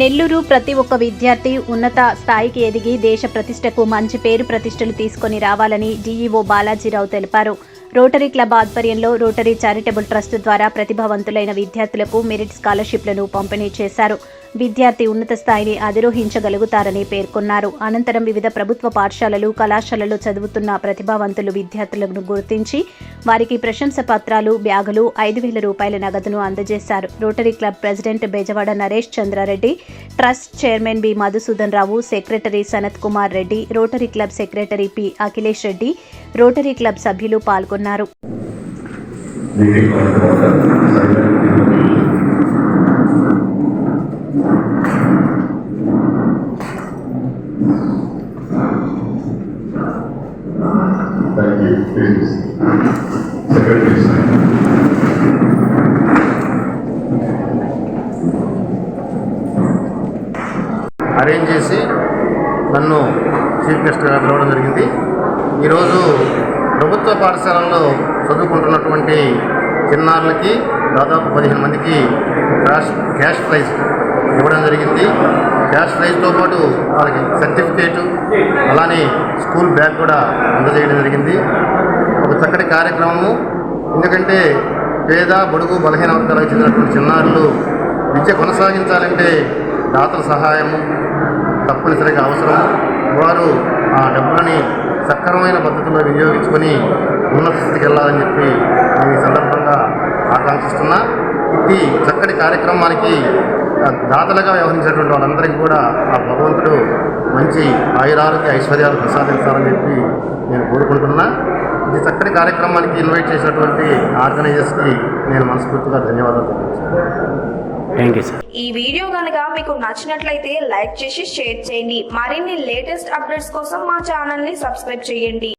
నెల్లూరు ప్రతి ఒక్క విద్యార్థి ఉన్నత స్థాయికి ఎదిగి దేశ ప్రతిష్టకు మంచి పేరు ప్రతిష్టలు తీసుకొని రావాలని డీఈఓ బాలాజీరావు తెలిపారు. రోటరీ క్లబ్ ఆధ్వర్యంలో రోటరీ చారిటబుల్ ట్రస్ట్ ద్వారా ప్రతిభావంతులైన విద్యార్థులకు మెరిట్ స్కాలర్షిప్లను పంపిణీ చేశారు. విద్యార్థి ఉన్నత స్థాయిని అధిరోహించగలుగుతారని పేర్కొన్నారు. అనంతరం వివిధ ప్రభుత్వ పాఠశాలలు కళాశాలలో చదువుతున్న ప్రతిభావంతులు విద్యార్థులను గుర్తించి వారికి ప్రశంస పత్రాలు బ్యాగులు ఐదు వేల రూపాయల నగదును అందజేశారు. Rotary club president Bezawada Naresh Chandra Reddy trust chairman B Madhusudan Rao secretary Sanath Kumar Reddy Rotary club secretary P Akhilesh Reddy Rotary club సభ్యులు పాల్గొన్నారు. అరేంజ్ చేసి నన్ను చీఫ్ గెస్ట్గా పిలవడం జరిగింది. ఈరోజు ప్రభుత్వ పాఠశాలలో చదువుకుంటున్నటువంటి చిన్నారులకి దాదాపు పదిహేను మందికి క్యాష్ క్యాష్ ప్రైజ్ ఇవ్వడం జరిగింది. క్యాష్ ప్రైజ్తో పాటు వాళ్ళకి సర్టిఫికేటు అలానే స్కూల్ బ్యాగ్ కూడా అందజేయడం జరిగింది. ఒక చక్కటి కార్యక్రమము. ఎందుకంటే పేద బడుగు బలహీన వర్గాలకు చెందినటువంటి చిన్నారులు విద్య కొనసాగించాలంటే దాతల సహాయము తప్పనిసరిగా అవసరం. వారు ఆ డబ్బులని సక్రమమైన పద్ధతిలో వినియోగించుకొని ఉన్నత స్థితికి వెళ్ళాలని చెప్పి నేను ఈ సందర్భంగా ఆకాంక్షిస్తున్నా. ఇది చక్కటి కార్యక్రమానికి దాతలుగా వ్యవహరించినటువంటి వాళ్ళందరికీ కూడా ఆ భగవంతుడు మంచి ఆయురారోగ్య ఐశ్వర్యాలు ప్రసాదించాలని చెప్పి నేను కోరుకుంటున్నా. ఈ చక్కటి కార్యక్రమానికి ఇన్వైట్ చేసినటువంటి ఆర్గనైజర్స్కి నేను మనస్ఫూర్తిగా ధన్యవాదాలు థ్యాంక్ యూ సార్ ఈ వీడియో కనుక మీకు నచ్చినట్లయితే లైక్ చేసి షేర్ చేయండి. మరిన్ని లేటెస్ట్ అప్డేట్స్ కోసం మా ఛానల్ని సబ్స్క్రైబ్ చేయండి.